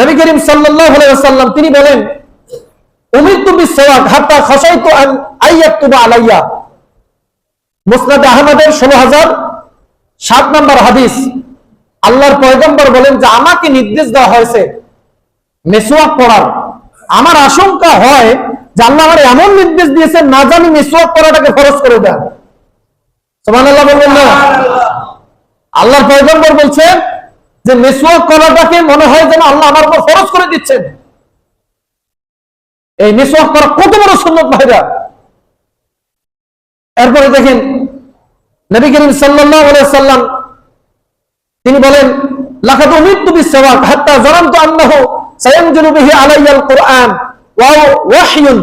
নবী করিম আলাইহি তিনি বলেন উমিরতু বিসওয়াক হাত্তা খাশাইতু আন আইয়াতুবা আলাইয়া। মুসনাদ আহমদের 16000 সাত নম্বর হাদিস আল্লাহর পয়গম্বর বলেন যে আমাকে নির্দেশ দেওয়া হয়েছে মেসোয়াক আমার আশঙ্কা হয় যে আল্লাহ আমার এমন নির্দেশ দিয়েছেন না জানি মেসোয়াক পড়াটাকে ফরজ করে দেন। সুবহানাল্লাহ বলবেন না? আল্লাহর পয়গম্বর বলছেন যে মেসোয়াক করাটাকে মনে হয় যেন আল্লাহ আমার উপর ফরজ করে দিচ্ছেন। এই মেসোয়াক করা কত বড় সুন্নত ভাইরা। এরপরে দেখেন, নবী করিম সাল্লাল্লাহু আলাইহি সাল্লাম তিনি বলেন, লাকাদ উমিরতু বিসওয়াক হাত্তা জানামতু আন্নাহু সায়ানজুলু বিহি আলাইয়াল কুরআন ওয়া ওয়াহয়ুন।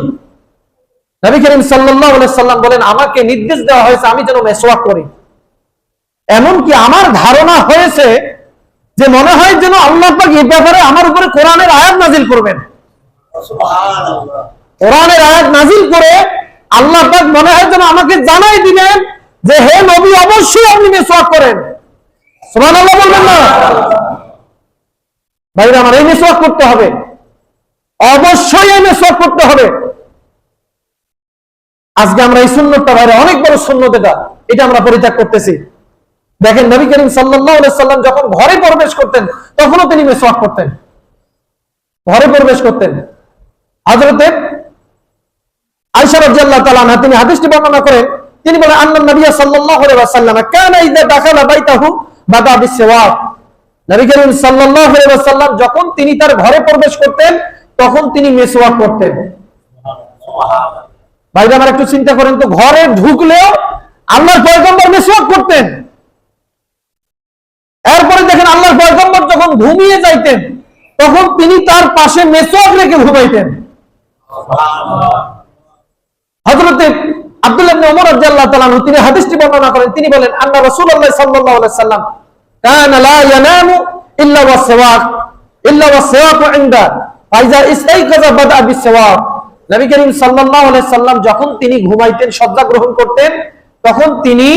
নবী করিম সাল্লাল্লাহু আলাইহি সাল্লাম বলেন, আমাকে নির্দেশ দেওয়া হয়েছে আমি যেন মেসওয়াক করি। এমনকি আমার ধারণা হয়েছে যে মনে হয় যেন আল্লাহ পাক এই ব্যাপারে আমার উপরে কোরআনের আয়াত নাজিল করবেন। কোরআনের আয়াত নাজিল করে আল্লাহ পাক মনে হয় যেন আমাকে জানাই দিবেন যে হে নবী অবশ্যই আপনি মেসওয়াক করেন। সুবহানাল্লাহ বলবেন না? ভাইরা আমার এই মেসওয়াক করতে হবে। অবশ্যই এই মেসওয়াক করতে হবে। আজকে আমরা এই সুন্নতটা ভাইরা অনেক বড় এটা। এটা আমরা পরিত্যাগ করতেছি। দেখেন নবী করিম সাল্লাম যখন ঘরে প্রবেশ করতেন, তখনও তিনি মেসওয়াক করতেন। ঘরে প্রবেশ করতেন। হযরতে আয়েশা রাদিয়াল্লাহু তাআলা আনহা, তিনি হাদিসটি বর্ণনা করেন, তিনি বলেন আন্নান নবী সাল্লাল্লাহু আলাইহি ওয়াসাল্লাম কানা ইযা দাখালা বাইতাহু নবী করিম যখন তিনি তার ঘরে প্রবেশ করতেন, তখন তিনি মেসওয়াক করতেন। ভাইরা, আমার একটু চিন্তা করেন তো, ঘরে ঢুকলেও আল্লাহর পয়গম্বর মেসওয়াক করতেন। এরপরে দেখেন আল্লাহর পয়গম্বর যখন ঘুমিয়ে যাইতেন, তখন তিনি তার পাশে মেসওয়াক রেখে ঘুমাইতেন। হযরতে আব্দুল্লাহ ওমর তিনি হাদিসটি বর্ণনা করেন। তিনি বলেন সাল্লাম ইয়ানামু ইল্লা ওয়াসওয়াক ইল্লা ওয়াসওয়াক ইনদা ফাইজা বাদা নবী করিম সাল্লাল্লাহু আলাইহি সাল্লাম যখন তিনি ঘুমাইতেন, শয্যা গ্রহণ করতেন, তখন তিনি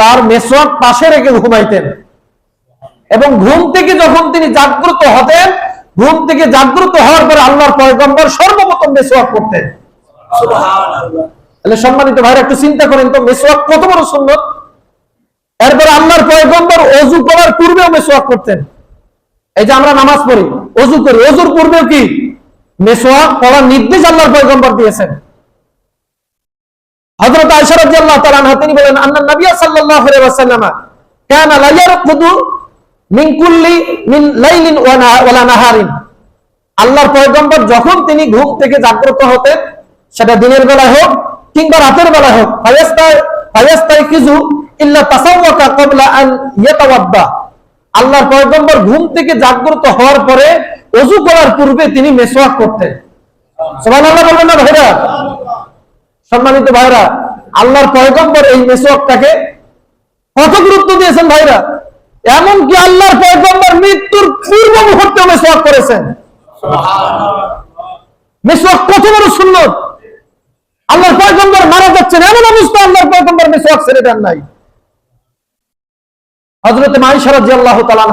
তার মেসওয়াক পাশে রেখে ঘুমাইতেন। এবং ঘুম থেকে যখন তিনি জাগ্রত হতেন, ঘুম থেকে জাগ্রত হওয়ার পরে আল্লাহর পয়গম্বর সর্বপ্রথম মেসওয়াক করতেন তাহলে সম্মানিত ভাইরা, একটু চিন্তা করেন তো, মেসওয়াক কত বড় সুন্নত? এরপরে আল্লাহর পয়গম্বর অজু করার পূর্বেও মেসওয়াক করতেন এই যে আমরা নামাজ পড়ি, অজু করি, অজুর পূর্বেও কি? মেসওয়াক পড়ার নির্দেশ আল্লাহর পয়গম্বর দিয়েছেন। রাদিয়াল্লাহু তাআলা তিনি বলেন আন্না নবী সাল্লাল্লাহু আলাইহি ওয়াসাল্লাম কানা লা ইয়ারকুদু মিন কুল্লি মিন লাইলিন ওয়ালা নাহারিন। আল্লাহর পয়গম্বর যখন তিনি ঘুম থেকে জাগ্রত হতেন, সেটা দিনের বেলায় হোক কিংবা রাতের বেলায় হোক আল্লাহর পয়গম্বর ঘুম থেকে জাগ্রত হওয়ার পরে ওযু করার পূর্বে তিনি মেসওয়াক করতেন। সুবহানাল্লাহ বলবেন না ভাইরা? সম্মানিত ভাইরা, আল্লাহর পয়গম্বর এই মেসওয়াকটাকে কত গুরুত্ব দিয়েছেন ভাইরা। এমনকি আল্লাহর পয়গম্বর মৃত্যুর পূর্ব মুহূর্তে মেসওয়াক করেছেন। মেসওয়াক কত বড় সুন্নত। আল্লাহর পয়গম্বর মারা যাচ্ছেন, এমন অবস্থা আল্লাহর পয়গম্বর মেসওয়াক ছেড়ে দেন নাই। হযরত মাইশা রাদিয়াল্লাহু তাআলা